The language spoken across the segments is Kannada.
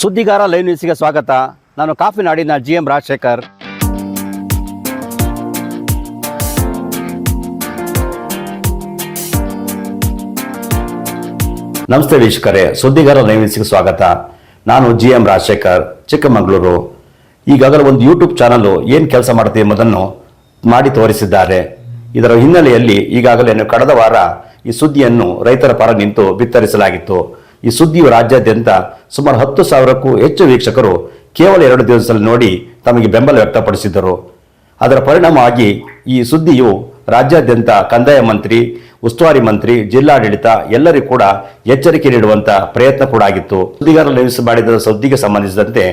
ಸುದ್ದಿಗಾರ ಲೈವ್ ನ್ಯೂಸ್ಗೆ ಸ್ವಾಗತ. ನಾನು ಕಾಫಿ ನಾಡಿನ ಜಿ ಎಂ ರಾಜಶೇಖರ್. ನಮಸ್ತೆ ವೀಕ್ಷಕರೇ, ಸುದ್ದಿಗಾರ ಲೈವ್ ನ್ಯೂಸ್ಗೆ ಸ್ವಾಗತ. ನಾನು ಜಿ ಎಂ ರಾಜಶೇಖರ್, ಚಿಕ್ಕಮಗಳೂರು. ಈಗಾಗಲೇ ಒಂದು ಯೂಟ್ಯೂಬ್ ಚಾನಲ್ ಏನು ಕೆಲಸ ಮಾಡುತ್ತೆ ಎಂಬುದನ್ನು ಮಾಡಿ ತೋರಿಸಿದ್ದಾರೆ. ಇದರ ಹಿನ್ನೆಲೆಯಲ್ಲಿ ಈಗಾಗಲೇ ಕಳೆದ ವಾರ ಈ ಸುದ್ದಿಯನ್ನು ರೈತರ ಪರ ನಿಂತು ಬಿತ್ತರಿಸಲಾಗಿತ್ತು. ಈ ಸುದ್ದಿಯು ರಾಜ್ಯಾದ್ಯಂತ ಸುಮಾರು ಹತ್ತು ಸಾವಿರಕ್ಕೂ ಹೆಚ್ಚು ವೀಕ್ಷಕರು ಕೇವಲ ಎರಡು ದಿವಸದಲ್ಲಿ ನೋಡಿ ತಮಗೆ ಬೆಂಬಲ ವ್ಯಕ್ತಪಡಿಸಿದ್ದರು ಅದರ ಪರಿಣಾಮವಾಗಿ ಈ ಸುದ್ದಿಯು ರಾಜ್ಯಾದ್ಯಂತ ಕಂದಾಯ ಮಂತ್ರಿ, ಉಸ್ತುವಾರಿ ಮಂತ್ರಿ, ಜಿಲ್ಲಾಡಳಿತ ಎಲ್ಲರಿಗೂ ಕೂಡ ಎಚ್ಚರಿಕೆ ನೀಡುವಂತ ಪ್ರಯತ್ನ ಕೂಡ ಆಗಿತ್ತು. ಸುದ್ದಿಗಾರರು ಮಾಡಿದ ಸುದ್ದಿಗೆ ಸಂಬಂಧಿಸಿದಂತೆ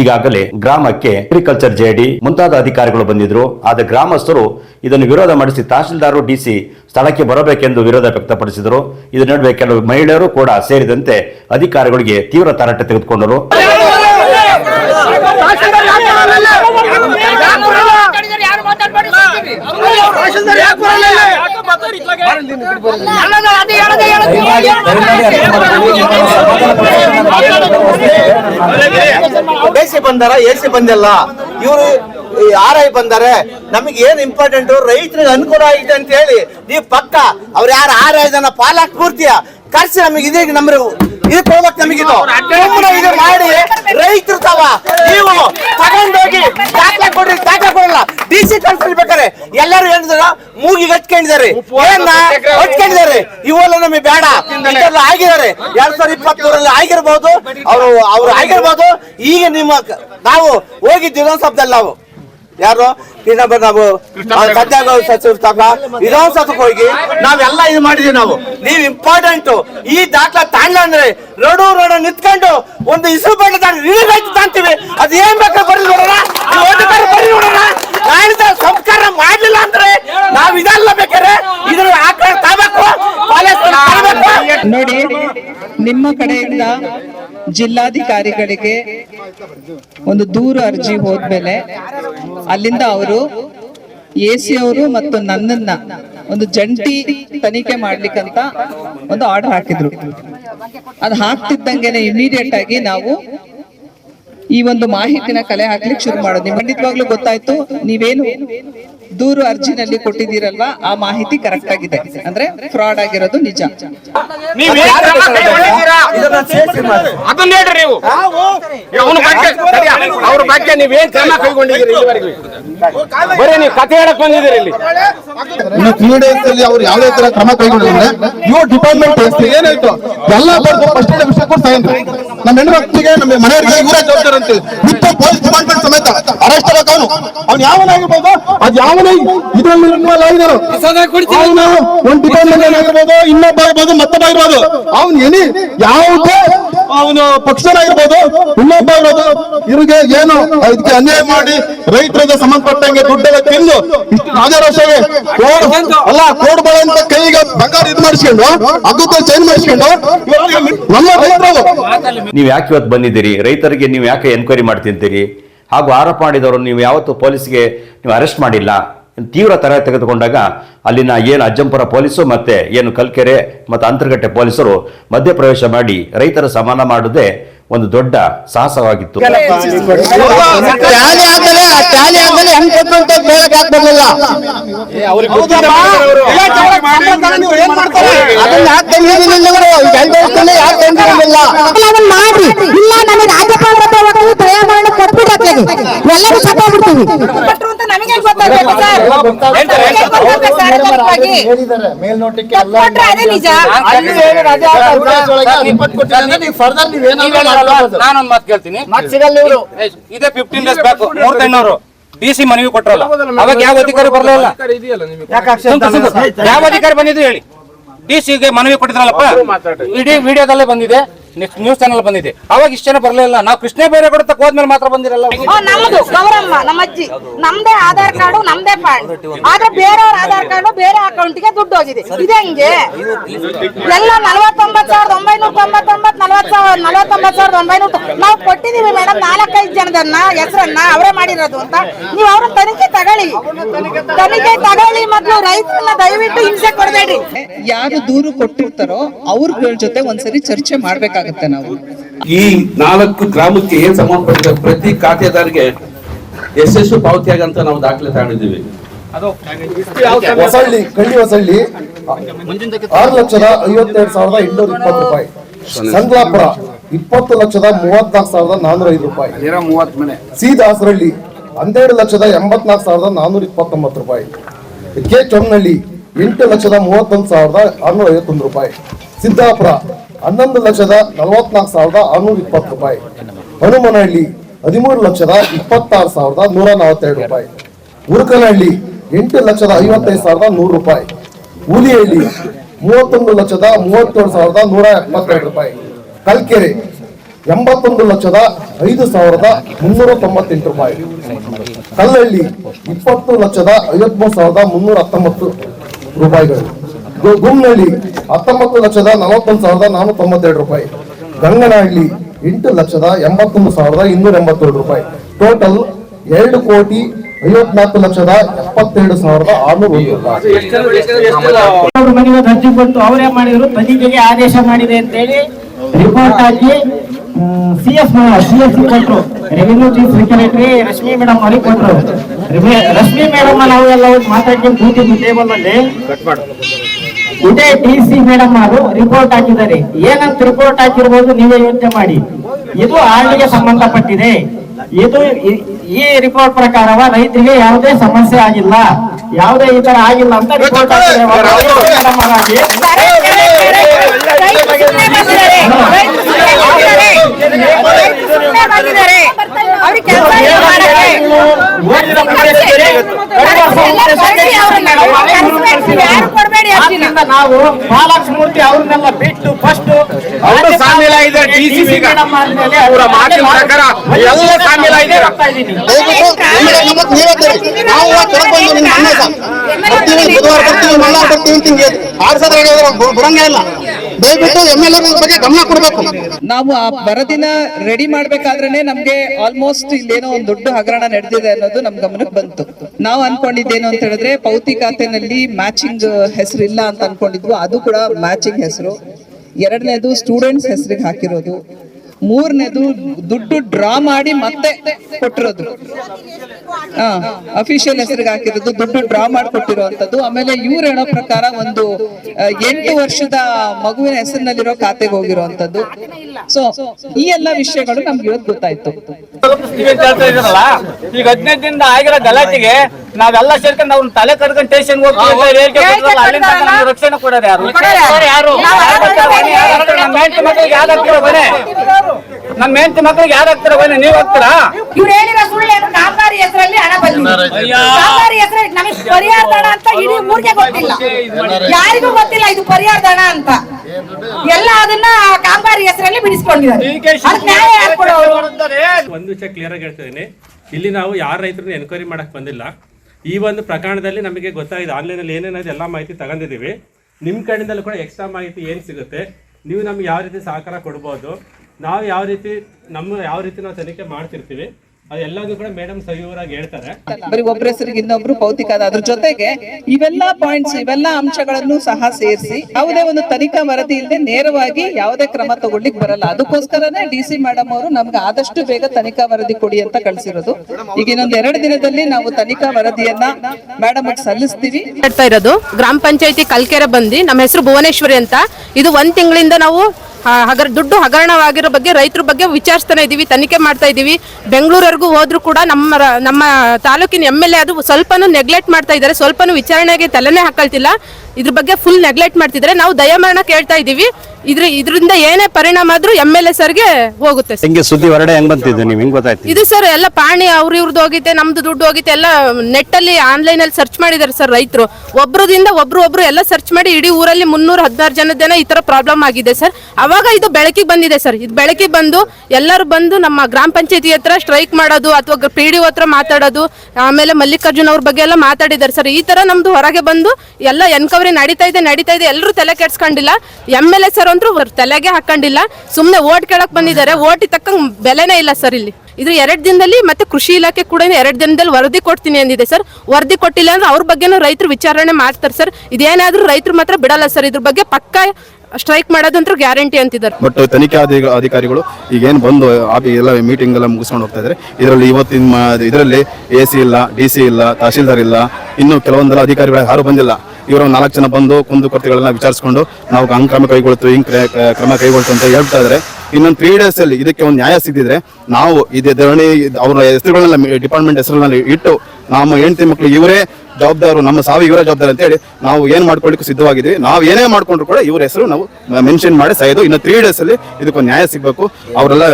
ಈಗಾಗಲೇ ಗ್ರಾಮಕ್ಕೆ ಅಗ್ರಿಕಲ್ಚರ್ ಜೆಡಿ ಮುಂತಾದ ಅಧಿಕಾರಿಗಳು ಬಂದಿದ್ರು. ಆದರೆ ಗ್ರಾಮಸ್ಥರು ಇದನ್ನು ವಿರೋಧ ಮಾಡಿಸಿ ತಹಶೀಲ್ದಾರ್ ಡಿಸಿ ಸ್ಥಳಕ್ಕೆ ಬರಬೇಕೆಂದು ವಿರೋಧ ವ್ಯಕ್ತಪಡಿಸಿದರು. ಇದರ ನಡುವೆ ಕೆಲವು ಮಹಿಳೆಯರು ಕೂಡ ಸೇರಿದಂತೆ ಅಧಿಕಾರಿಗಳಿಗೆ ತೀವ್ರ ತರಾಟೆ ತೆಗೆದುಕೊಂಡರು. ಎಸಿ ಬಂದಾರ ಎಸಿ ಬಂದಿಲ್ಲ ಇವರು ಆರ್ ಐ ಬಂದಾರೆ ನಮಗೆ ಏನ್ ಇಂಪಾರ್ಟೆಂಟ್ ರೈತರಿಗೆ ಅನುಕೂಲ ಆಗಿದೆ ಅಂತ ಹೇಳಿ ನೀವು ಪಕ್ಕ ಅವ್ರು ಯಾರು ಆರ್ ಐ ಜನ ಪಾಲಕ್ ಪೂರ್ತಿಯ ಕರ್ಸಿ ನಮಗೆ ಇದೇ ನಮ್ಮ ಇದಕ್ಕೆ ಕೊಡ್ಬೇಕು ನಮಗಿದು ಇದು. ಮಾಡಿ ರೈತರು ತಾವ. ನೀವು ತಗೊಂಡೋಗಿ ದಾಖಲೆ ಕೊಡ್ರಿ ದಾಖಲೆ ಕೊಡಲ್ಲ. ಡಿ ಸಿ ಕಳ್ಸ್ಕೊಳ್ಬೇಕಾರೆ ಎಲ್ಲರೂ ಹೇಳಿದ್ರ ಮೂಗಿಗೆ ಹಚ್ಕೊಂಡಿದ್ದಾರೆ. ಏನ? ಹಚ್ಕೊಂಡಿದ್ದಾರೆ. ಇವೆಲ್ಲ ನಮಗೆ ಬೇಡ. ಇದೆಲ್ಲ ಆಗಿದ್ದಾರೆ. ಎರಡ್ ಸಾವಿರದ ಇಪ್ಪತ್ತೂರಲ್ಲಿ ಆಗಿರ್ಬೋದು. ಅವರು ಅವ್ರು ಆಗಿರ್ಬೋದು. ಈಗ ನಿಮ್ಮ ನಾವು ಹೋಗಿದ್ದೀವಿ ಸಬ್ದಲ್ಲಿ ನಾವು. ಯಾರು? ಇನ್ನೊಬ್ಬ ನಾವು. ಸದ್ಯಾಗ ಸಚಿವರು ತಗ ವಿಧಾನಸಭೆಗೆ ಹೋಗಿ ನಾವೆಲ್ಲ ಇದು ಮಾಡಿದೀವಿ ನಾವು. ನೀವು ಇಂಪಾರ್ಟೆಂಟ್ ಈ ದಾಖಲೆ ತಾಂಡ್ಲ ಅಂದ್ರೆ ರೋಡು ರೋಡ ನಿಂತ್ಕೊಂಡು ಒಂದು ಇಸು ಬಣ್ಣ ತಾಂಡ್ ರಿಲೀಸ್ ಆಯ್ತು ತಾಂತೀವಿ ಅದು ಏನ್ ಬೇಕಾದ್ರೆ ಬರಿ ನೋಡೋಣ? ಬರೀ ನೋಡೋಣ? ನಾಳಿದ ಸಂಸ್ಕಾರ ಮಾಡ್ಲಿಲ್ಲ ಅಂದ್ರೆ ನಾವ್ ಇದೆಲ್ಲ ಬೇಕಾರೆ ಇದ್ರ ನಿಮ್ಮ ಕಡೆಯಿಂದ ಜಿಲ್ಲಾಧಿಕಾರಿಗಳಿಗೆ ಒಂದು ದೂರು ಅರ್ಜಿ ಹೋದ್ಮೇಲೆ ಅಲ್ಲಿಂದ ಅವರು ಎ ಸಿ ಅವರು ಮತ್ತು ನನ್ನನ್ನ ಒಂದು ಜಂಟಿ ತನಿಖೆ ಮಾಡ್ಲಿಕ್ಕಂತ ಒಂದು ಆರ್ಡರ್ ಹಾಕಿದ್ರು. ಅದು ಹಾಕ್ತಿದ್ದಂಗೆನೆ ಇಮಿಡಿಯೇಟ್ ಆಗಿ ನಾವು ಈ ಒಂದು ಮಾಹಿತಿನ ಕಲೆ ಹಾಕ್ಲಿಕ್ಕೆ ಶುರು ಮಾಡೋದು. ಖಂಡಿತವಾಗ್ಲೂ ಗೊತ್ತಾಯ್ತು, ನೀವೇನು ದೂರು ಅರ್ಜಿನಲ್ಲಿ ಕೊಟ್ಟಿದ್ದೀರಲ್ವಾ? ಆ ಮಾಹಿತಿ ಕರೆಕ್ಟ್ ಆಗಿದೆ. ಅಂದ್ರೆ ಫ್ರಾಡ್ ಆಗಿರೋದು ನಿಜ. ಅದನ್ನ ಹೇಳ್ರಿ ನೀವು. ಅವನ ಬಗ್ಗೆ ಸರಿ, ಅವ್ರ ಬಗ್ಗೆ ನೀವೇನ್ ಕ್ರಮ ಕೈಗೊಂಡಿದ್ದೀರಿ ಇಲ್ಲಿವರೆಗೂ? ಬರೀ ನೀವು ಕಥೆ ಹೇಳಕ್ ಬಂದಿದ್ದೀರಿ ಇಲ್ಲಿ. ಇನ್ನು ತ್ರೀ ಡೇಸ್ ಅಲ್ಲಿ ಅವ್ರು ಯಾವುದೇ ತರ ಕ್ರಮ ಕೈಗೊಂಡಿದ್ರೆ ಇವ್ರ ಡಿಪಾರ್ಟ್ಮೆಂಟ್ ಏನಾಯ್ತು? ಎಲ್ಲ ಬರ್ದು ಫಸ್ಟ್ ಏಡ್ ವಿಷಯ ಕೊಡ್ತಾ ಇದ್ರು ನಮ್ಮ ಹೆಣ್ಮಕ್ಳಿಗೆ ನಮ್ಮ ಮನೆಯವರಿಗೆ ಇವರೇ ಜವಾಬ್ದಾರಿ ಅಂತ ವಿತ್ ಪೊಲೀಸ್ ಡಿಪಾರ್ಟ್ಮೆಂಟ್ ಸಮೇತ ಅರೆಸ್ಟ್ ಆಗಬೇಕು ಅವನು. ಅವ್ನು ಯಾವನಾಗಿರ್ಬೋದು ಅದ್ ಯಾವನೇ ಇದರಲ್ಲಿ ಇನ್ವಾಲ್ವ್ ಆಗಿದಾರೋ ಅವನು ಒಂದ್ ಡಿಪಾರ್ಟ್ಮೆಂಟ್ ಆಗಿರ್ಬೋದು ಇನ್ನೊಬ್ಬ ಆಗಿರ್ಬೋದು ಮತ್ತೊಬ್ಬ ಇರ್ಬೋದು ಅವ್ನು ಎನಿ ಯಾವುದೇ ಅವನು ಪಕ್ಷನಾಗಿರ್ಬೋದು ಇನ್ನೊಬ್ಬ ಇರೋದು ಇವ್ರಿಗೆ ಏನು ಅದಕ್ಕೆ ಅನ್ಯಾಯ ಮಾಡಿ ರೈತರಿಗೆ ಸಂಬಂಧಪಟ್ಟಂಗೆ ದುಡ್ಡೆಲ್ಲ ತಿಂದು ಇಷ್ಟು ರಾಜರೋಷಗೆ ಅಲ್ಲ ಕೋಡ್ ಬಳ ಅಂತ ಕೈಗೆ ಬಂಗಾರ ಇದು ಮಾಡಿಸ್ಕೊಂಡು ಅದಕ್ಕೆ ಚೈನ್ ಮಾಡಿಸ್ಕೊಂಡು ನಮ್ಮ ರೈತರು. ನೀವು ಯಾಕೆ ಇವತ್ತು ಬಂದಿದ್ದೀರಿ? ರೈತರಿಗೆ ನೀವು ಯಾಕೆ ಎನ್ಕ್ವೈರಿ ಮಾಡ್ತಿದ್ದೀರಿ? ಹಾಗೂ ಆರೋಪ ಮಾಡಿದವರು ನೀವು ಯಾವತ್ತು ಪೊಲೀಸ್ಗೆ ನೀವು ಅರೆಸ್ಟ್ ಮಾಡಿಲ್ಲ? ತೀವ್ರ ತರ ತೆಗೆದುಕೊಂಡಾಗ ಅಲ್ಲಿನ ಏನು ಅಜ್ಜಂಪುರ ಪೊಲೀಸು ಮತ್ತೆ ಏನು ಕಲ್ಕೆರೆ ಮತ್ತು ಅಂತರ್ಗಟ್ಟೆ ಪೊಲೀಸರು ಮಧ್ಯಪ್ರವೇಶ ಮಾಡಿ ರೈತರ ಸಮಾನ ಮಾಡುವುದೇ ಒಂದು ದೊಡ್ಡ ಸಾಹಸವಾಗಿತ್ತು. ಆದ್ಮೇಲೆ ಹೆಂಗ್ ಕೊಟ್ಟು ಅಂತ ಹೇಳಕ್ ಅದನ್ನ ಯಾಕೆ ತಂದಿದ್ದೀನಿ ಇವರು ಈಗ ಐದು ವರ್ಷದಲ್ಲಿ ಯಾಕೆ ತಂದಿರಲಿಲ್ಲ ಅದನ್ನ ಮಾಡ್ರಿ ಇಲ್ಲ ನನಗೆ ರಾಜ್ಯಪಾಲ ಹೋಗ್ತೀವಿ ದಯಾಮರಣ ಕೊಟ್ಬಿಡ್ರಿ ಎಲ್ಲರೂ ಸತ್ತೋಗ್ಬಿಡ್ತೀವಿ ಕೊಟ್ರೆ ಅದೇ ನಿಜ. ನಾನೊಂದ್ ಮಾತು ಕೇಳ್ತೀನಿ. ಇದೇ ಫಿಫ್ಟೀನ್ ಡೇಸ್ ಬ್ಯಾಕ್ ಮೂರ್ತಣ್ಣವರು ಡಿ ಸಿ ಮನವಿ ಕೊಟ್ಟರಲ್ಲ ಅವಾಗ ಯಾವ ಅಧಿಕಾರಿ ಬರಲಿಲ್ಲ? ಯಾವ ಅಧಿಕಾರಿ ಬಂದಿದ್ರು ಹೇಳಿ. ಡಿ ಸಿಗೆ ಮನವಿ ಕೊಟ್ಟಿದ್ರಲ್ಲಪ್ಪ? ಇಡೀ ವಿಡಿಯೋದಲ್ಲೇ ಬಂದಿದೆ. ನ್ಯೂಸ್ ಚಾನಲ್ ಬಂದಿದೆ. ಅವಾಗ ಇಷ್ಟ ಜನ ಬರಲಿಲ್ಲ ನಾವು ಕೃಷ್ಣ ಬೇರೆ ಕೊಡುತ್ತ ಹೋದ್ಮೇಲೆ ಮಾತ್ರ ಬಂದಿರಲ್ಲ ಓ, ನಮ್ದು ಗೌರಮ್ಮ ನಮ್ಮ ಅಜ್ಜಿ ನಮ್ದೇ ಆಧಾರ್ ಕಾರ್ಡು ನಮ್ದೇ ಪಾನ್. ಆದ್ರೆ ಬೇರೆಯವ್ರ ಆಧಾರ್ ಕಾರ್ಡು ಬೇರೆ ಅಕೌಂಟ್ಗೆ ದುಡ್ಡು ಹೋಗಿದೆ. ಇದಂಗೆ ಹಂಗೆ? ಎಲ್ಲ ನಲವತ್ತೊಂಬತ್ ಸಾವಿರದ ಒಂಬೈನೂರ ತೊಂಬತ್ತೊಂಬತ್ ನಲವತ್ ಸಾವಿರ ನಲವತ್ತೊಂಬತ್ ಸಾವಿರದ ಒಂಬೈನೂರ ನಾವು ಕೊಟ್ಟಿದೀವಿ ಮೇಡಮ್ ನಾಲ್ಕೈದು ಜನದನ್ನ ಹೆಸರನ್ನ ಅವರೇ ಮಾಡಿರೋದು ಅಂತ. ನೀವು ಅವ್ರ ತನಿಖೆ ತಗೊಳ್ಳಿ. ತನಿಖೆ ತಗೊಳ್ಳಿ ಮತ್ತು ರೈತರನ್ನ ದಯವಿಟ್ಟು ಹಿಂಸೆ ಕೊಡಬೇಡಿ. ಯಾರು ದೂರು ಕೊಟ್ಟಿರ್ತಾರೋ ಅವ್ರ ಜೊತೆ ಒಂದ್ಸರಿ ಚರ್ಚೆ ಮಾಡ್ಬೇಕಾಗತ್ತೆ. ನಾವು ಈ ನಾಲ್ಕು ಗ್ರಾಮಕ್ಕೆ ಏನ್ ಸಂಬಂಧಪಟ್ಟಿದೆ ಪ್ರತಿ ಖಾತೆದಾರಿಗೆ ಯಶಸ್ಸು ಪಾವತಿ ಆಗಂತ ನಾವು ದಾಖಲೆ ತಗೊಂಡಿದ್ದೀವಿ. ಹೊಸಳ್ಳಿ ಕಳ್ಳಿ ಹೊಸಳ್ಳಿ ಆರು ಲಕ್ಷದ ಐವತ್ತೆರಡು ಸಾವಿರದ ಇನ್ನೂರ ಇಪ್ಪತ್ತು ರೂಪಾಯಿ. ಸಂಗ್ಲಾಪುರ ಇಪ್ಪತ್ತು ಲಕ್ಷದ ಮೂವತ್ನಾಲ್ಕು ಸಾವಿರದ ನಾನೂರ ಐದು ರೂಪಾಯಿ ಸೀದಾಸರಳ್ಳಿ ಹನ್ನೆರಡು ಲಕ್ಷದ ಎಂಬತ್ನಾಲ್ಕು ಸಾವಿರದ ನಾನೂರ ಇಪ್ಪತ್ತೊಂಬತ್ತು ರೂಪಾಯಿ. ಕೆ. ಚೊಮ್ಮನಹಳ್ಳಿ ಎಂಟು ಲಕ್ಷದ ಮೂವತ್ತೊಂದು ಸಾವಿರದ ಆರ್ನೂರ ಐವತ್ತೊಂದು ರೂಪಾಯಿ. ಸಿದ್ದಾಪುರ ಹನ್ನೊಂದು ಲಕ್ಷದ ನಲವತ್ನಾಲ್ಕು ಸಾವಿರದ ಆರ್ನೂರ ಇಪ್ಪತ್ತು ರೂಪಾಯಿ. ಹನುಮನಹಳ್ಳಿ ಹದಿಮೂರು ಲಕ್ಷದ ಇಪ್ಪತ್ತಾರು ಸಾವಿರದ ನೂರ ನಲವತ್ತೆರಡು ರೂಪಾಯಿ. ಉರುಕನಹಳ್ಳಿ ಎಂಟು ಲಕ್ಷದ ಐವತ್ತೈದು ಸಾವಿರದ ನೂರು ರೂಪಾಯಿ. ಹುಲಿಹಳ್ಳಿ ಮೂವತ್ತೊಂದು ಲಕ್ಷದ ಮೂವತ್ತೇಳು ಸಾವಿರದ ನೂರ ಎಪ್ಪತ್ತೆರಡು ರೂಪಾಯಿ. ಕಲ್ಕೆರೆ ಎಂಬತ್ತೊಂದು ಲಕ್ಷದ ಐದು ಸಾವಿರದ ಮುನ್ನೂರ ತೊಂಬತ್ತೆಂಟು ರೂಪಾಯಿ. ಕಲ್ಲಹಳ್ಳಿ ಇಪ್ಪತ್ತು ಲಕ್ಷದ ಐವತ್ಮೂರು ಸಾವಿರದ ಮುನ್ನೂರ ಹತ್ತೊಂಬತ್ತು ರೂಪಾಯಿಗಳು. ಗು- ಗುಮ್ನಹಳ್ಳಿ ಹತ್ತೊಂಬತ್ತು ಲಕ್ಷದ ನಲವತ್ತೊಂದು ಸಾವಿರದ ನಾನೂರ ತೊಂಬತ್ತೆರಡು ರೂಪಾಯಿ. ಗಂಗನಹಳ್ಳಿ ಎಂಟು ಲಕ್ಷದ ಎಂಬತ್ತೊಂದು ಸಾವಿರದ ಇನ್ನೂರ ಎಂಬತ್ತೇಳು ರೂಪಾಯಿ. ಟೋಟಲ್ ಎರಡು ಕೋಟಿ ಐವತ್ನಾಲ್ಕು ಲಕ್ಷದ ಎಪ್ಪತ್ತೆರಡು ಸಾವಿರದ ಆರ್ನೂರ ಮನೆಗೆ ಅರ್ಜಿ ಕೊಟ್ಟು ಅವರೇ ಮಾಡಿದ್ರು, ತನಿಖೆಗೆ ಆದೇಶ ಮಾಡಿದೆ ಅಂತೇಳಿ ರಿಪೋರ್ಟ್ ಹಾಕಿ ಸಿ ಎಸ್ ಸಿ ಎಸ್ ಕೊಟ್ಟರು revenue chief secretary Rashmi madam ಅವ್ರಿಗೆ ಕೊಟ್ಟರು ರಶ್ಮಿ ಮೇಡಮ್ ನಾವೆಲ್ಲ ಮಾತಾಡ್ಕೊಂಡು ಕೂತಿದ್ದು ಟೇಬಲ್ ಅಲ್ಲಿ. ಇದೇ ಡಿ ಸಿ ಮೇಡಮ್ ಅವರು ರಿಪೋರ್ಟ್ ಹಾಕಿದ್ದಾರೆ ಏನಂತ ರಿಪೋರ್ಟ್ ಹಾಕಿರ್ಬೋದು ನೀವೇ ಯೋಚನೆ ಮಾಡಿ ಇದು ಆಳಿಗೆ ಸಂಬಂಧಪಟ್ಟಿದೆ ಇದು ಈ- ರಿಪೋರ್ಟ್ ಪ್ರಕಾರವ ರೈತರಿಗೆ ಯಾವುದೇ ಸಮಸ್ಯೆ ಆಗಿಲ್ಲ ಯಾವುದೇ ಈ ತರ ಆಗಿಲ್ಲ ಅಂತ ರಿಪೋರ್ಟ್ ಹಾಕಿದ್ದಾರೆ ಅರ್ಜಿನ. ಆದ್ರಿಂದ ನಾವು ಬಾಲಕೃಷ್ಣಮೂರ್ತಿ ಅವ್ರನ್ನೆಲ್ಲ ಬಿಟ್ಟು ಫಸ್ಟ್ ಅವರು ಶಾಮೀಲಾಗಿದ್ದಾರೆ ಇದೆ ಗ. ಅವರ ಮಾತಿನ ಪ್ರಕಾರ ಎಲ್ಲ ಶಾಮೀಲಾಗಿದ್ದಾರೆ. ಇದೆ ನೀವೇ ಬಂದು ನಿಮ್ಮ ಮನೆ ಬರ್ತೀವಿ ಬುಧವಾರ ಬರ್ತೀವಿ ಮಂಗಳವಾರ ಬರ್ತೀವಿ ಅಂತ ಹಿಂಗೆ ಆರ್ಸೋದ್ರಾಗ ಬ- ಬರಂಗೇ ಇಲ್ಲ. ದಯವಿಟ್ಟು ಎಂ ಎಲ್ ಬಗ್ಗೆ ಗಮನ ಕೊಡಬೇಕು. ನಾವು ಆ ಬರದಿನ ರೆಡಿ ಮಾಡ್ಬೇಕಾದ್ರೇನೆ ನಮ್ಗೆ ಆಲ್ಮೋಸ್ಟ್ ಇಲ್ಲೇನೋ ಒಂದ್ ದೊಡ್ಡ ಹಗರಣ ನಡೆದಿದೆ ಅನ್ನೋದು ನಮ್ ಗಮನಕ್ಕೆ ಬಂತು. ನಾವು ಅನ್ಕೊಂಡಿದ್ದೇನು ಅಂತ ಹೇಳಿದ್ರೆ ಪೌತಿ ಖಾತೆನಲ್ಲಿ ಮ್ಯಾಚಿಂಗ್ ಹೆಸರು ಇಲ್ಲ ಅಂತ ಅನ್ಕೊಂಡಿದ್ವು. ಅದು ಕೂಡ ಮ್ಯಾಚಿಂಗ್ ಹೆಸರು. ಎರಡನೇದು ಸ್ಟೂಡೆಂಟ್ಸ್ ಹೆಸರಿಗೆ ಹಾಕಿರೋದು. ಮೂರನೇದು ದುಡ್ಡು ಡ್ರಾ ಮಾಡಿ ಮತ್ತೆ ಕೊಟ್ಟಿರೋದು. ಹಾ ಅಫಿಷಿಯಲ್ ಹೆಸರಿಗೆ ಹಾಕಿರೋದು ದುಡ್ಡು ಡ್ರಾ ಮಾಡಿ ಕೊಟ್ಟಿರುವಂತದ್ದು ಆಮೇಲೆ ಇವ್ರು ಹೇಳೋ ಪ್ರಕಾರ ಒಂದು ಎಂಟು ವರ್ಷದ ಮಗುವಿನ ಹೆಸರಿನಲ್ಲಿರೋ ಖಾತೆಗೆ ಹೋಗಿರುವಂತದ್ದು ಸೊ ಈ ಎಲ್ಲಾ ವಿಷಯಗಳು ನಮ್ಗೆ ಇವತ್ತು ಗೊತ್ತಾಯ್ತು. ಈಗ ಹದಿನೈದು ದಿನದ ಆಗಿರೋ ಗಲಾಟೆಗೆ ನಾವೆಲ್ಲ ಸೇರ್ಕೊಂಡು ಅವ್ರ ತಲೆ ಕಡ್ಕೊಂಡು ಸ್ಟೇಷನ್ ಹೋಗ್ತೀವಿ ರಕ್ಷಣೆ ಕೊಡೋದು ಯಾರು? ನಮ್ಮ ಹೆಂಡತಿ ಮಕ್ಕಳಿಗೆ ಯಾರು ಹಾಕ್ತಾರ ಬನ್ನಿ? ನಮ್ಮ ಹೆಂಡತಿ ಮಕ್ಕಳಿಗೆ ಯಾರು ಹಾಕ್ತೀರ ಬನ್ನಿ? ನೀವು ಹಾಕ್ತೀರಾ ಇವ್ರು ಹೇಳಿರೋ ಸುಳ್ಳೇನು ಕಾಮಗಾರಿ ಹೆಸರಲ್ಲಿ ಹಣ ಬಂದಿದೆ ಕಾಮಗಾರಿ ಹೆಸರಲ್ಲಿ ನಮಗೆ ಪರಿಹಾರ ಅಂತ ಇಡೀ ಊರಿಗೆ ಗೊತ್ತಿಲ್ಲ. ಯಾರಿಗೂ ಗೊತ್ತಿಲ್ಲ ಇದು ಪರಿಹಾರ ಅಂತ. ಎಲ್ಲ ಅದನ್ನ ಕಾಮಗಾರಿ ಹೆಸರಲ್ಲಿ ಬಿಡಿಸ್ಕೊಂಡಿದ್ದಾರೆ. ಒಂದು ವಿಷಯ ಕ್ಲಿಯರ್ ಆಗಿ ಹೇಳ್ತಿದ್ದೀನಿ ಇಲ್ಲಿ ನಾವು ಯಾರ ರೈತರನ್ನ ಎನ್ಕ್ವೈರಿ ಮಾಡಕ್ ಬಂದಿಲ್ಲ. ಈ ಒಂದು ಪ್ರಕರಣದಲ್ಲಿ ನಮಗೆ ಗೊತ್ತಾಗಿದೆ, ಆನ್ಲೈನಲ್ಲಿ ಏನೇನಾಯ್ತು ಎಲ್ಲ ಮಾಹಿತಿ ತಗೊಂಡಿದ್ದೀವಿ. ನಿಮ್ಮ ಕಡೆಯಿಂದಲೂ ಕೂಡ ಎಕ್ಸ್ಟ್ರಾ ಮಾಹಿತಿ ಏನು ಸಿಗುತ್ತೆ? ನೀವು ನಮ್ಗೆ ಯಾವ ರೀತಿ ಸಹಕಾರ ಕೊಡ್ಬೋದು? ನಾವು ಯಾವ ರೀತಿ, ನಮ್ಮ ಯಾವ ರೀತಿ ನಾವು ತನಿಖೆ ಮಾಡ್ತಿರ್ತೀವಿ? ಅದೆಲ್ಲದೂ ಕೂಡ ಮೇಡಮ್ ಸವಿವರಾಗಿ ಹೇಳ್ತಾರೆ. ಬರೀ ಒಬ್ಬರ ಹೆಸರಿಗೆ ಇನ್ನೊಬ್ರು ಭೌತಿಕ ಅದ ಅದ್ರ ಜೊತೆಗೆ ಇವೆಲ್ಲಾ ಪಾಯಿಂಟ್ಸ್ ಇವೆಲ್ಲಾ ಅಂಶಗಳನ್ನು ಸಹ ಸೇರಿಸಿ ಯಾವುದೇ ಒಂದು ತನಿಖಾ ವರದಿ ಇಲ್ಲದೆ ನೇರವಾಗಿ ಯಾವುದೇ ಕ್ರಮ ತಗೊಳ್ಳಿಕ್ ಬರಲ್ಲ. ಅದಕ್ಕೋಸ್ಕರನೇ ಡಿ ಸಿ ಮೇಡಮ್ ಅವರು ನಮ್ಗೆ ಆದಷ್ಟು ಬೇಗ ತನಿಖಾ ವರದಿ ಕೊಡಿ ಅಂತ ಕಳ್ಸಿರೋದು. ಈಗ ಇನ್ನೊಂದ್ ಎರಡು ದಿನದಲ್ಲಿ ನಾವು ತನಿಖಾ ವರದಿಯನ್ನ ಮೇಡಮ್ ಸಲ್ಲಿಸ್ತೀವಿ. ಹೇಳ್ತಾ ಇರೋದು ಗ್ರಾಮ ಪಂಚಾಯತಿ ಕಲ್ಕೆರೆ ಬಂದಿ ನಮ್ಮ ಹೆಸರು ಭುವನೇಶ್ವರಿ ಅಂತ. ಇದು ಒಂದ್ ತಿಂಗಳಿಂದ ನಾವು ಹಗರ ದುಡ್ಡು ಹಗರಣವಾಗಿರೋ ಬಗ್ಗೆ ರೈತರ ಬಗ್ಗೆ ವಿಚಾರಿಸ್ತಾನೆ ಇದೀವಿ ತನಿಖೆ ಮಾಡ್ತಾ ಇದೀವಿ. ಬೆಂಗಳೂರವರೆಗೂ ಹೋದ್ರು ಕೂಡ ನಮ್ಮ ನಮ್ಮ ತಾಲೂಕಿನ ಎಂ ಎಲ್ ಎ ಅದು ಸ್ವಲ್ಪನೂ ನೆಗ್ಲೆಕ್ಟ್ ಮಾಡ್ತಾ ಇದ್ದಾರೆ. ಸ್ವಲ್ಪನೂ ವಿಚಾರಣೆಗೆ ತಲೆನೇ ಹಾಕಳ್ತಿಲ್ಲ ಇದ್ರ ಬಗ್ಗೆ ಫುಲ್ ನೆಗ್ಲೆಕ್ಟ್ ಮಾಡ್ತಿದ್ದಾರೆ. ನಾವು ದಯಾಮರಣ ಕೇಳ್ತಾ ಇದೀವಿ ಇದ್ರ ಇದರಿಂದ ಏನೇ ಪರಿಣಾಮ ಆದ್ರೂ ಎಂ ಎಲ್ ಎ ಸರ್ಗೆ ಹೋಗುತ್ತೆ ಸರ್. ಹೆಂಗೆ ಸುದ್ದಿ ಹೊರಡೆ ಹೆಂಗ್ ಬಂತಿದ್ದು ನೀವು? ಹೆಂಗ್ ಗೊತ್ತಾಯ್ತು? ಇದು ಸರ್ ಎಲ್ಲ ಪಾಣಿ ಅವ್ರ ಇವ್ರದ್ದು ಹೋಗಿದೆ ನಮ್ದು ದುಡ್ಡು ಹೋಗಿದೆ ಎಲ್ಲ ನೆಟ್ ಅಲ್ಲಿ ಆನ್ಲೈನ್ ಅಲ್ಲಿ ಸರ್ಚ್ ಮಾಡಿದಾರೆ ಸರ್ ರೈತರು. ಒಬ್ರದಿಂದ ಒಬ್ರು ಒಬ್ರು ಎಲ್ಲ ಸರ್ಚ್ ಮಾಡಿ ಇಡೀ ಊರಲ್ಲಿ ಮುನ್ನೂರ ಹದಿನಾರು ಜನದೇನ ಈ ತರ ಪ್ರಾಬ್ಲಮ್ ಆಗಿದೆ ಸರ್. ಅವಾಗ ಇದು ಬೆಳಕಿಗೆ ಬಂದಿದೆ ಸರ್. ಇದು ಬೆಳಕಿಗೆ ಬಂದು ಎಲ್ಲರೂ ಬಂದು ನಮ್ಮ ಗ್ರಾಮ ಪಂಚಾಯತಿ ಹತ್ರ ಸ್ಟ್ರೈಕ್ ಮಾಡೋದು ಅಥವಾ ಪಿ ಡಿ ಹತ್ರ ಮಾತಾಡೋದು ಆಮೇಲೆ ಮಲ್ಲಿಕಾರ್ಜುನ್ ಅವ್ರ ಬಗ್ಗೆ ಎಲ್ಲ ಮಾತಾಡಿದ್ದಾರೆ ಸರ್. ಈ ತರ ನಮ್ದು ಹೊರಗೆ ಬಂದು ಎಲ್ಲ ಎನ್ಕವರಿ ನಡೀತಾ ಇದೆ ನಡೀತಾ ಇದೆ. ಎಲ್ಲರೂ ತಲೆ ಕೆಡ್ಸ್ಕೊಂಡಿಲ್ಲ. ಎಂ ಎಲ್ ಎ ಸರ್ ಅಂತೂ ತಲೆಗೆ ಹಾಕೊಂಡಿಲ್ಲ. ಸುಮ್ಮನೆ ಓಟ್ ಕೇಳಕ್ ಬಂದಿದ್ದಾರೆ. ಓಟ್ ತಕ್ಕಂಗ್ ಬೆಲೆನೇ ಇಲ್ಲ ಸರ್ ಇಲ್ಲಿ. ಇದ್ರ ಎರಡು ದಿನದಲ್ಲಿ ಮತ್ತೆ ಕೃಷಿ ಇಲಾಖೆ ಕೂಡ ಎರಡು ದಿನದಲ್ಲಿ ವರದಿ ಕೊಡ್ತೀನಿ ಅಂದಿದೆ ಸರ್. ವರದಿ ಕೊಟ್ಟಿಲ್ಲ ಅಂದ್ರೆ ಅವ್ರ ಬಗ್ಗೆನೂ ರೈತರು ವಿಚಾರಣೆ ಮಾಡ್ತಾರೆ ಸರ್. ಇದೇನಾದ್ರೂ ರೈತರು ಮಾತ್ರ ಬಿಡಲ್ಲ ಸರ್. ಇದ್ರ ಬಗ್ಗೆ ಪಕ್ಕ ಸ್ಟ್ರೈಕ್ ಮಾಡೋದಂತೂ ಗ್ಯಾರಂಟಿ ಅಂತಿದ್ದಾರೆ. ಬಟ್ ತನಿಖಾ ಅಧಿ- ಅಧಿಕಾರಿಗಳು ಈಗೇನು ಬಂದು ಎಲ್ಲ ಮೀಟಿಂಗ್ ಎಲ್ಲ ಮುಗಿಸ್ಕೊಂಡು ಹೋಗ್ತಾ ಇದ್ದಾರೆ ಇದರಲ್ಲಿ ಇವತ್ತಿನ ಇದರಲ್ಲಿ ಎ ಇಲ್ಲ ಡಿ ಇಲ್ಲ, ತಹಶೀಲ್ದಾರ್ ಇಲ್ಲ. ಇನ್ನು ಕೆಲವೊಂದೆಲ್ಲ ಅಧಿಕಾರಿಗಳು ಯಾರು ಬಂದಿಲ್ಲ. ಇವರು ನಾಲ್ಕು ಜನ ಬಂದು ಕುಂದು ಕೊರತೆಗಳನ್ನ ವಿಚಾರಿಸಿಕೊಂಡು ನಾವು ಹಂಗ್ ಕ್ರಮ ಕೈಗೊಳ್ತು ಹಿಂಗ್ ಕ್ರ- ಕ್ರಮ ಕೈಗೊಳ್ತು ಅಂತ ಹೇಳ್ತಾ ಇದ್ದಾರೆ ಇನ್ನೊಂದು ತ್ರೀ ಡೇಸ್ ಅಲ್ಲಿ ಇದಕ್ಕೆ ಒಂದು ನ್ಯಾಯ ಸಿಗಿದ್ರೆ ನಾವು ಇದೇ ಧರಣಿ, ಅವರ ಹೆಸರುಗಳನ್ನ ಡಿಪಾರ್ಟ್ಮೆಂಟ್ ಹೆಸರುಗಳಲ್ಲಿ ಇಟ್ಟು ನಮ್ಮ ಹೆಂಡತಿ ಮಕ್ಕಳು ಇವರೇ ಜವಾಬ್ದಾರು, ನಮ್ಮ ಸಾವು ಇವರೇ ಜವಾಬ್ದಾರಿ ಅಂತೇಳಿ ನಾವು ಏನ್ ಮಾಡ್ಕೊಳ್ಳಿಕ್ಕೆ ಸಿದ್ಧವಾಗಿದ್ವಿ. ನಾವು ಏನೇ ಮಾಡ್ಕೊಂಡ್ರು ಕೂಡ ಇವ್ರ ಹೆಸರು ನಾವು ಮೆನ್ಷನ್ ಮಾಡಿ ಸಾಯೋದು ಇನ್ನು ತ್ರೀ ಡೇಸ್ ಅಲ್ಲಿ ಇದಕ್ಕೊಂದು ನ್ಯಾಯ ಸಿಗಬೇಕು. ಅವರೆಲ್ಲ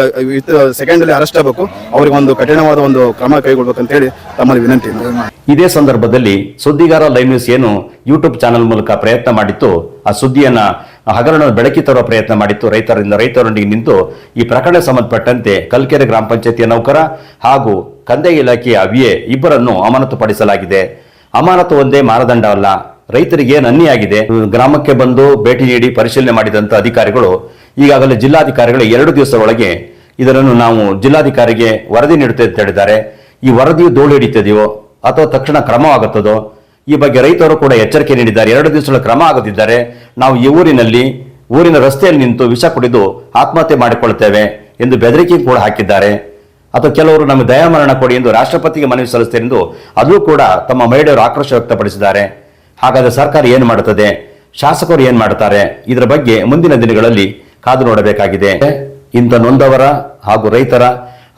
ಸೆಕೆಂಡ್ ಅಲ್ಲಿ ಅರೆಸ್ಟ್ ಆಗಬೇಕು. ಅವ್ರಿಗೆ ಒಂದು ಕಠಿಣವಾದ ಒಂದು ಕ್ರಮ ಕೈಗೊಳ್ಬೇಕು ಅಂತ ಹೇಳಿ ತಮ್ಮಲ್ಲಿ ವಿನಂತಿ ಇದೇ. ಸಂದರ್ಭದಲ್ಲಿ ಸುದ್ದಿಗಾರ ಲೈವ್ ನ್ಯೂಸ್ ಏನು ಯೂಟ್ಯೂಬ್ ಚಾನೆಲ್ ಮೂಲಕ ಪ್ರಯತ್ನ ಮಾಡಿತ್ತು. ಆ ಸುದ್ದಿಯನ್ನ ಹಗರಣ ಬೆಳಕಿ ತರುವ ಪ್ರಯತ್ನ ಮಾಡಿತ್ತು. ರೈತರಿಂದ ರೈತರೊಂದಿಗೆ ನಿಂತು ಈ ಪ್ರಕರಣ ಸಂಬಂಧಪಟ್ಟಂತೆ ಕಲ್ಕೆರೆ ಗ್ರಾಮ ಪಂಚಾಯತಿಯ ನೌಕರ ಹಾಗೂ ಕಂದಾಯ ಇಲಾಖೆಯ ವಿಎ ಇಬ್ಬರನ್ನು ಅಮಾನತುಪಡಿಸಲಾಗಿದೆ. ಅಮಾನತು ಒಂದೇ ಮಾನದಂಡ ಅಲ್ಲ, ರೈತರಿಗೆ ನನ್ನಿಯಾಗಿದೆ. ಗ್ರಾಮಕ್ಕೆ ಬಂದು ಭೇಟಿ ನೀಡಿ ಪರಿಶೀಲನೆ ಮಾಡಿದಂತ ಅಧಿಕಾರಿಗಳು, ಈಗಾಗಲೇ ಜಿಲ್ಲಾಧಿಕಾರಿಗಳು ಎರಡು ದಿವಸದ ಒಳಗೆ ಇದನ್ನು ನಾವು ಜಿಲ್ಲಾಧಿಕಾರಿಗೆ ವರದಿ ನೀಡುತ್ತೆ ಅಂತ ಹೇಳಿದ್ದಾರೆ. ಈ ವರದಿಯು ಧೂಳು ಹಿಡಿತದೆಯೋ ಅಥವಾ ತಕ್ಷಣ ಕ್ರಮವಾಗುತ್ತದೋ ಈ ಬಗ್ಗೆ ರೈತರು ಕೂಡ ಎಚ್ಚರಿಕೆ ನೀಡಿದ್ದಾರೆ. ಎರಡು ದಿವಸಗಳ ಕ್ರಮ ಆಗದಿದ್ದರೆ ನಾವು ಈ ಊರಿನಲ್ಲಿ, ಊರಿನ ರಸ್ತೆಯಲ್ಲಿ ನಿಂತು ವಿಷ ಕುಡಿದು ಆತ್ಮಹತ್ಯೆ ಮಾಡಿಕೊಳ್ಳುತ್ತೇವೆ ಎಂದು ಬೆದರಿಕೆ ಕೂಡ ಹಾಕಿದ್ದಾರೆ. ಅಥವಾ ಕೆಲವರು ನಮಗೆ ದಯಾಮರಣ ಕೊಡಿ ಎಂದು ರಾಷ್ಟ್ರಪತಿಗೆ ಮನವಿ ಸಲ್ಲಿಸುತ್ತೇವೆ ಎಂದು ಅದು ಕೂಡ ತಮ್ಮ ಮಹಿಳೆಯರು ಆಕ್ರೋಶ ವ್ಯಕ್ತಪಡಿಸಿದ್ದಾರೆ. ಹಾಗಾದರೆ ಸರ್ಕಾರ ಏನು ಮಾಡುತ್ತದೆ? ಶಾಸಕರು ಏನು ಮಾಡ್ತಾರೆ ಇದರ ಬಗ್ಗೆ ಮುಂದಿನ ದಿನಗಳಲ್ಲಿ ಕಾದು ನೋಡಬೇಕಾಗಿದೆ. ಇಂಥ ನೊಂದವರ ಹಾಗೂ ರೈತರ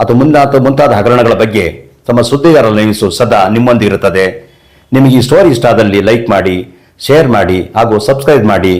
ಅಥವಾ ಮುಂದಾದ ಮುಂತಾದ ಹಗರಣಗಳ ಬಗ್ಗೆ ತಮ್ಮ ಸುದ್ದಿಗಾರರ ನೇಮಿಸು ಸದಾ ನಿಮ್ಮೊಂದಿಗಿರುತ್ತದೆ ನಿಮಗೆ ಈ ಸ್ಟೋರಿ ಇಷ್ಟ ಆದಲ್ಲಿ ಲೈಕ್ ಮಾಡಿ ಶೇರ್ ಮಾಡಿ ಹಾಗೂ ಸಬ್ಸ್ಕ್ರೈಬ್ ಮಾಡಿ.